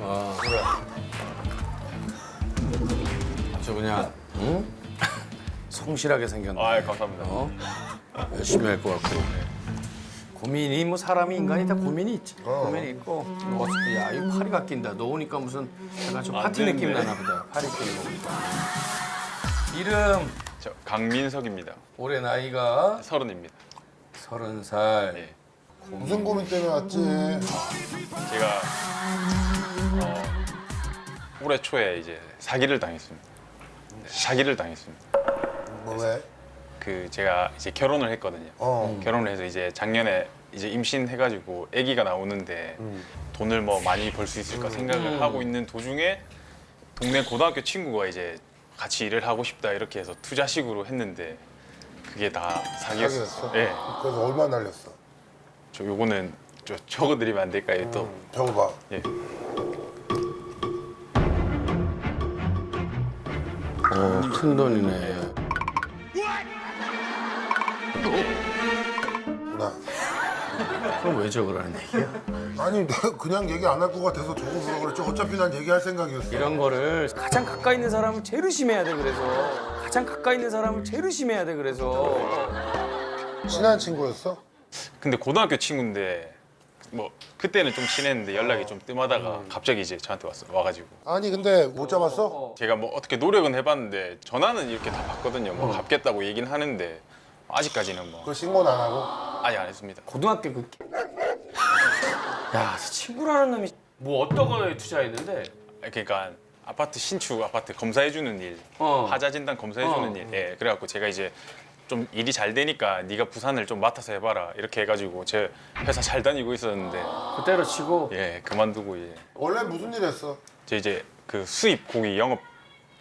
어. 아주 그냥 응? 성실하게 생겼네. 아 감사합니다. 어? 열심히 할 것 같고. 고민이 뭐 사람이 인간이 다 고민이 있지. 고민이 있고. 뭐 어차피 야, 이 파리가 낀다. 너 오니까 무슨 약간 좀 안 파티 느낌 되는데. 나나 보다. 파리 끼는 거. 이름 저 강민석입니다. 올해 나이가 서른입니다. 서른 살. 네. 무슨 고민 때문에 왔지? 제가 어, 올해 초에 이제 사기를 당했습니다. 네, 사기를 당했습니다. 뭐 왜? 그 제가 이제 결혼을 했거든요. 어. 결혼을 해서 이제 작년에 이제 임신해가지고 아기가 나오는데 돈을 뭐 많이 벌 수 있을까 생각을 하고 있는 도중에 동네 고등학교 친구가 이제 같이 일을 하고 싶다 이렇게 해서 투자식으로 했는데 그게 다 사기였어요. 사기였어? 예. 그래서 얼마 날렸어? 저 요거는 저 적어드리면 안 될까요? 또 적어봐. 예. 어, 큰 돈이네. 나. 그럼 왜 적으라는 얘기야? 아니 내가 그냥 얘기 안 할 것 같아서 적어보라 그랬지. 어차피 난 얘기할 생각이었어. 이런 거를 가장 가까이 있는 사람을 제일 의심해야 돼 그래서 가장 가까이 있는 사람을 제일 의심해야 돼 그래서 친한 친구였어? 근데 고등학교 친구인데 뭐 그때는 좀 친했는데 연락이 좀 뜸하다가 갑자기 이제 저한테 왔어 와가지고 아니 근데 못 잡았어? 제가 뭐 어떻게 노력은 해봤는데 전화는 이렇게 다 받거든요. 어. 뭐 갚겠다고 얘기는 하는데 아직까지는 뭐그 신고는 안 하고? 아직 안 했습니다. 고등학교 그. 야 친구라는 놈이 뭐 어떤 거에 투자했는데 그러니까 아파트 신축 아파트 검사해주는 일, 어. 하자 진단 검사해주는 어. 일. 예, 그래갖고 제가 이제 좀 일이 잘 되니까 네가 부산을 좀 맡아서 해봐라 이렇게 해가지고 제 회사 잘 다니고 있었는데 그때로 치고 예 그만두고 이제 원래 무슨 일 했어? 저 이제 그 수입 고기 영업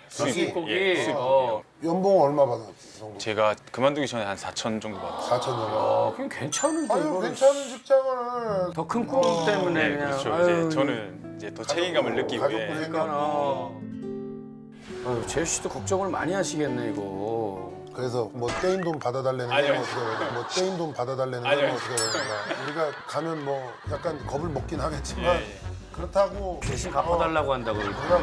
수입 고기 예, 수입 어. 연봉 얼마? 이 정도? 제가 그만두기 전에 한 4천 정도 받았어요. 4천 정도. 어, 그럼 괜찮은데 아니 이거는 괜찮은 직장을 더 큰 꿈 때문에 네, 그냥 그렇죠. 아유, 이제 저는 이제 더 책임감을 느끼고 가족 예. 고생. 그러니까 어. 아유 재수 씨도 걱정을 많이 하시겠네 이거 그래서 뭐 떼인 돈 받아달라는 아니요. 건 어떻게 해야 되나? 뭐 떼인 돈 받아달라는 건 아니요. 어떻게 해야 되나? 우리가 가면 뭐 약간 겁을 먹긴 하겠지만 예, 예. 그렇다고 대신 갚아달라고 한다고 그래갖고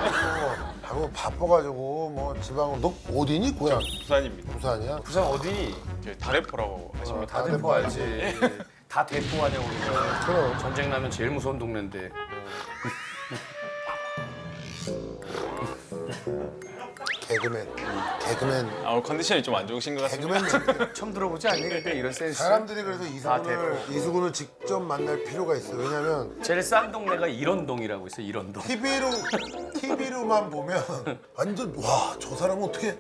하고 바빠가지고 뭐 지방으로 너 어디니 고향? 부산입니다. 부산이야? 부산 어디? 저 다래포라고 하시면 다다 대포 알지 다 대포하냐고 우리가 그럼. 전쟁 나면 제일 무서운 동네인데 개그맨 개그맨 아, 오늘 컨디션이 좀 안 좋으신 것 같습니다. 개그맨 처음 들어보지 않니 근데 이런 센스 사람들이 그래서 다 이수근을 이수근을 직접 만날 필요가 있어. 요 왜냐면 제일 싼 동네가 이런 동이라고 있어 이런 동 TV로 TV로만 보면 완전 와 저 사람은 어떻게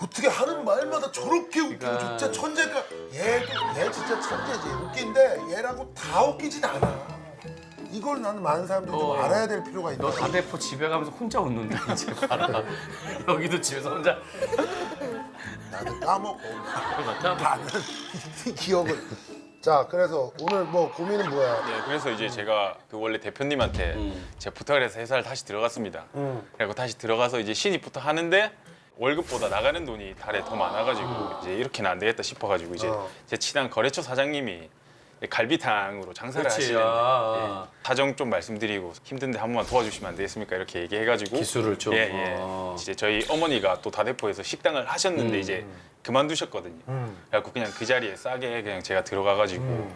어떻게 하는 말마다 저렇게 웃기고 그러니까. 진짜 천재가 얘도 얘 진짜 천재지 웃긴데 얘라고 다 웃기진 않아. 이걸 나는 많은 사람들이 좀 어. 알아야 될 필요가 있다. 너 다대포 집에 가면서 혼자 웃는다 이제 봐라 여기도 집에서 혼자 나도 까먹고 나는 이 기억을. 자 그래서 오늘 뭐 고민은 뭐야? 네, 그래서 이제 제가 그 원래 대표님한테 제가 부탁을 해서 회사를 다시 들어갔습니다. 그리고 다시 들어가서 이제 신입부터 하는데 월급보다 나가는 돈이 달에 더 많아가지고 이제 이렇게는 안 되겠다 싶어가지고 이제 어. 제 친한 거래처 사장님이 갈비탕으로 장사를 그렇지, 하시는데 아. 예, 사정 좀 말씀드리고 힘든데 한 번만 도와주시면 안 되겠습니까? 이렇게 얘기해가지고 기술을 좀, 예, 예. 어. 이제 저희 어머니가 또 다대포에서 식당을 하셨는데 음. 이제 그만두셨거든요. 그래갖고 그냥 그 자리에 싸게 그냥 제가 들어가가지고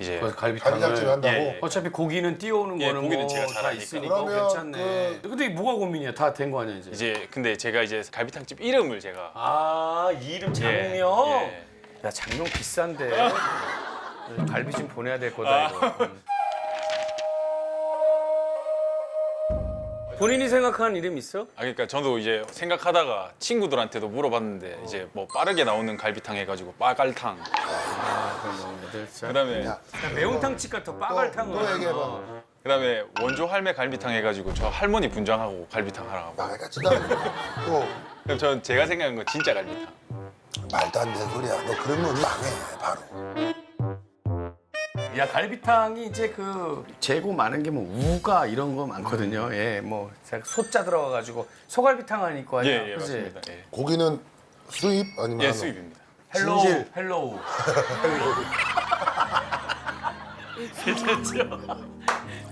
이제 그래서 갈비탕을 한다고? 예, 예. 어차피 고기는 띄워오는 예, 거는 고기는 뭐 제가 다 잘하니까. 있으니까 그러면 괜찮네 근데 뭐가 고민이야 다 된 거 아니야 이제 이제 근데 제가 이제 갈비탕집 이름을 제가 아 이름 장명 예, 야 장명 비싼데 갈비 좀 보내야 될 거다 이거 음. 본인이 생각하는 이름 있어? 아 그러니까 저도 이제 생각하다가 친구들한테도 물어봤는데 이제 뭐 빠르게 나오는 갈비탕 해가지고 빠갈탕 아 그다음에 야, 매운탕 집 같아 또, 빠갈탕은 또 얘기해봐. 어. 그다음에 원조 할매 갈비탕 해가지고 저 할머니 분장하고 갈비탕 하라고 말같이 다또 그럼 전 제가 생각한 건 진짜 갈비탕 말도 안 되는 소리야. 너 그러면 망해 바로. 야 갈비탕이 이제 그 재고 많은 게 뭐 우가 이런 거 많거든요. 예, 뭐 소자 들어가가지고 소갈비탕 아니야. 예예 그치? 맞습니다 예, 고기는 수입 아니면 예 한우? 수입입니다 헬로우, 진실. 헬로우. 괜찮죠?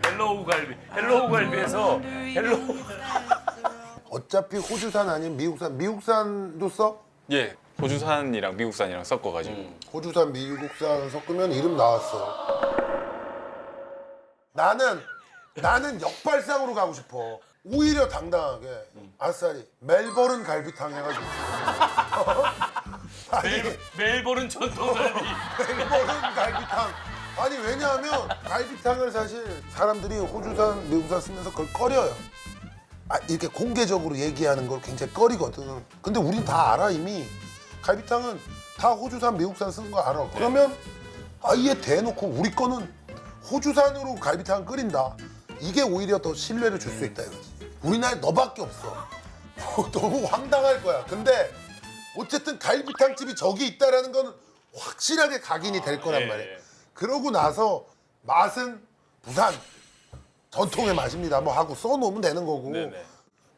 헬로우 갈비. 헬로우 갈비에서 헬로우. 어차피 호주산 아니면 미국산 미국산도 써? 예, 호주산이랑 미국산이랑 섞어가지고 호주산 미국산 섞으면 이름 나왔어. 나는 나는 역발상으로 가고 싶어. 오히려 당당하게 아싸리 멜버른 갈비탕 해가지고. 아니 멜버른 전통 갈비. 멜버른 갈비탕. 아니 왜냐하면 갈비탕을 사실 사람들이 호주산 미국산 쓰면서 그걸 꺼려요. 아, 이렇게 공개적으로 얘기하는 걸 굉장히 꺼리거든. 근데 우린 다 알아 이미. 갈비탕은 다 호주산 미국산 쓰는 거 알아. 그러면 아예 대놓고 우리 거는 호주산으로 갈비탕 끓인다. 이게 오히려 더 신뢰를 줄 수 있다 이거지. 우리나라에 너밖에 없어. 너무 황당할 거야. 근데 어쨌든 갈비탕 집이 저기 있다라는 건 확실하게 각인이 될 거란 예, 말이야. 예. 그러고 나서 맛은 부산 전통의 맛입니다. 뭐 하고 써놓으면 되는 거고. 네네.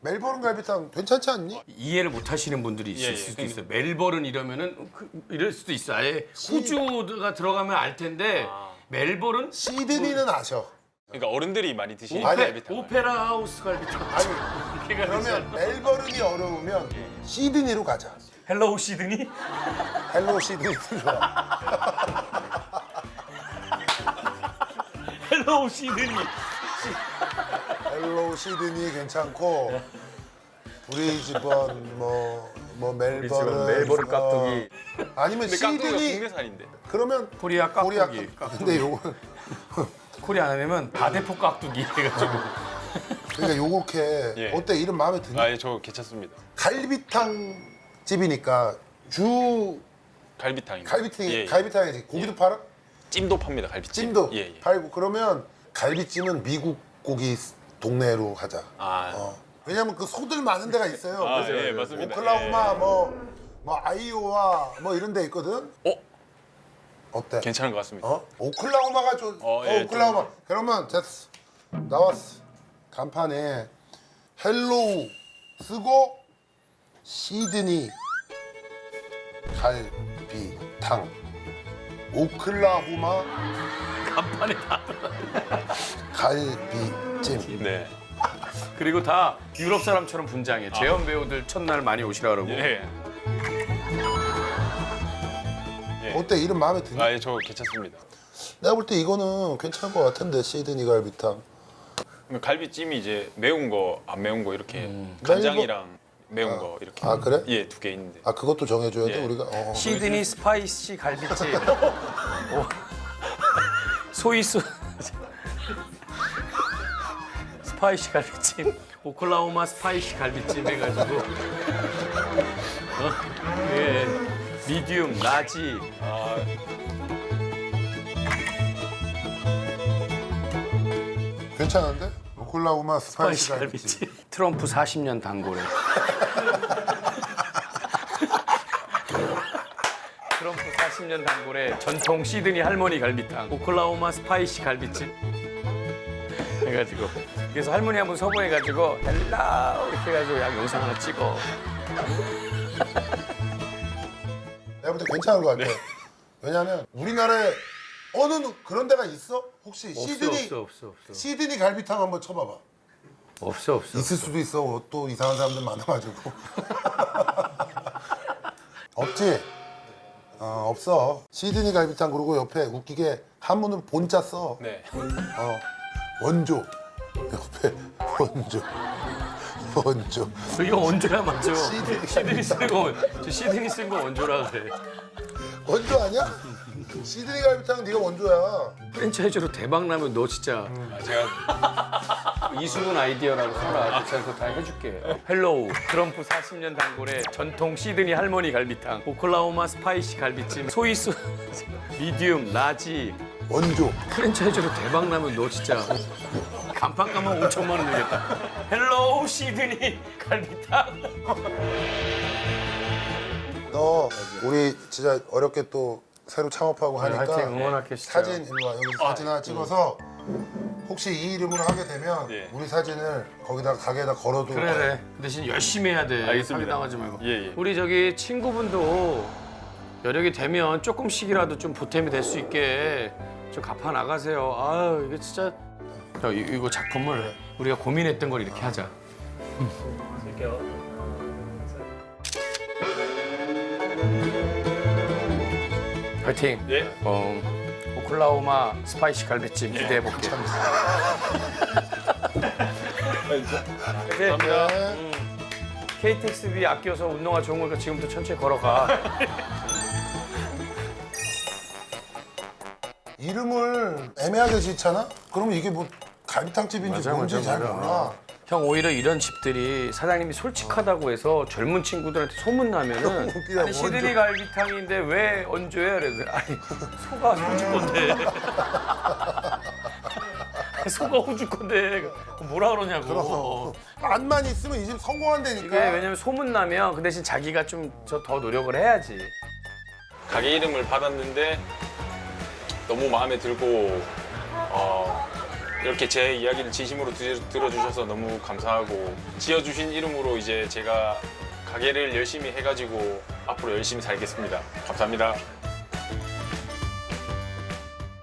멜버른 갈비탕 괜찮지 않니? 이해를 못 하시는 분들이 있을 예, 예. 수도 있어요. 멜버른 이러면은 그, 이럴 수도 있어. 아예 호주가 들어가면 알 텐데 아. 멜버른 시드니는 아셔. 그러니까 어른들이 많이 드시는 아니, 갈비탕. 오페라 하우스 갈비탕. 아니 그러면 멜버른이 어려우면 시드니로 가자. 헬로우 시드니? 헬로 시드니 좋아. 헬로우 시드니. 헬로 시드니 괜찮고 우리 집은 뭐뭐 멜버른 멜버른 어, 깍두기. 아니면 근데 깍두기가 시드니 국내산인데. 그러면 코리아 깍두기. 코리아 깍- 근데 요거 코리아 안 하면 다대포 깍두기 해가지고. 그러니까 요렇게 예. 어때 이름 마음에 드니? 아, 예, 저 괜찮습니다. 갈비탕 집이니까 주 갈비탕. 갈비탕 예, 예. 갈비탕이지 고기도 팔아? 찜도 팝니다. 갈비찜. 찜도 예, 예. 팔고 그러면 갈비찜은 미국 고기 동네로 가자. 아, 어. 왜냐면 그 소들 많은 데가 있어요. 아, 그래서 예, 맞습니다. 오클라호마 예. 뭐, 뭐 아이오와 뭐 이런 데 있거든. 어? 어때? 괜찮은 것 같습니다. 어? 오클라호마가 좀 어, 어, 예, 오클라호마. 그러면 됐어. 나왔어. 간판에 헬로우 쓰고 시드니 갈비탕 오클라호마 간판에 다. 갈비 찜 네. 그리고 다 유럽 사람처럼 분장해. 재현 배우들 첫날 많이 오시라 그러고. 예. 예. 어때 이름 마음에 드니? 아, 예, 저 괜찮습니다. 내가 볼 때 이거는 괜찮을 것 같은데 시드니 갈비탕 갈비찜이 이제 매운 거, 안 매운 거 이렇게 간장이랑 매운 거 이렇게. 아, 그래? 예, 두 개 있는데. 아 그것도 정해줘야 돼 예. 우리가 어. 시드니 스파이시 갈비찜. 오. 소이스 스파이시 갈비찜. 오클라호마 스파이시 갈비찜 해가지고. 어? 예. 미디움, 라지. 아, 괜찮은데? 오클라호마 스파이시 갈비찜. 트럼프 40년 단골에. 트럼프 40년 단골에 전통 시드니 할머니 갈비탕. 오클라호마 스파이시 갈비찜. 해가지고 그래서 할머니 한분 서버해가지고 헬라 이렇게 해가지고 약 영상 하나 찍어. 내가 볼때 괜찮은 것 같아 네. 왜냐면 우리나라에 어느 누- 그런 데가 있어? 혹시 없어 시드니 없어 없어 없어 시드니 갈비탕 한번 쳐봐봐 없어 없어. 있을 수도 있어 또 이상한 사람들 많아가지고 없지? 어 없어 시드니 갈비탕 그리고 옆에 웃기게 한문으로 본자 써 네. 어, 원조 옆에 원조 원조 이거 원조야 맞죠? 시드니 시드니 쓰는 거, 저 시드니 쓴 거 원조라 그래. 원조 아니야? 시드니 갈비탕 네가 원조야 프랜차이즈로 대박 나면 너 진짜 아, 제가 이수근 아이디어라고 써라. 제가 그거 다 해줄게. 헬로우, 트럼프 40년 단골에 전통 시드니 할머니 갈비탕, 오클라호마 스파이시 갈비찜, 소이스 미디움, 라지. 원조 프랜차이즈로 대박 나면 너 진짜 간판 가면 5천만 원 되겠다. 헬로우 시드니 갈비탕. 너 우리 진짜 어렵게 또 새로 창업하고 하니까 네, 화이팅 응원할게 진짜. 사진 일로 와 여기 사진 하나 찍어서 혹시 이 이름으로 하게 되면 예. 우리 사진을 거기다 가게에다 걸어두고 그래 그래. 그 대신 열심히 해야 돼. 알겠습니다. 당하지 말고. 예, 예. 우리 저기 친구분도 여력이 되면 조금씩이라도 좀 보탬이 될 수 있게 좀 갚아 나가세요. 아유 이게 진짜 자, 이- 이거 작품을 우리가 고민했던 걸 이렇게 하자. 파이팅. 예. 어, 오클라호마 스파이시 갈비찜 기대해 볼게. 감사합니다. 네. KTX비 아껴서 운동화 좋은 거니까 지금부터 천천히 걸어가. 이름을 애매하게 짓잖아? 그러면 이게 뭐 갈비탕집인지 맞아, 뭔지 맞아, 잘 맞아. 몰라. 형 오히려 이런 집들이 사장님이 솔직하다고 해서 젊은 친구들한테 소문 나면은 웃기다, 아니 시드니. 갈비탕인데 왜 얹어요? 그래서 아니 소가 호주 건데 아니, 소가 호주 건데 뭐라 그러냐고 맛만 있으면 이 집 성공한다니까. 이게 왜냐면 소문 나면 그 대신 자기가 좀더 노력을 해야지 가게 이름을 받았는데 너무 마음에 들고 어, 이렇게 제 이야기를 진심으로 들- 들어주셔서 너무 감사하고 지어주신 이름으로 이제 제가 가게를 열심히 해가지고 앞으로 열심히 살겠습니다. 감사합니다.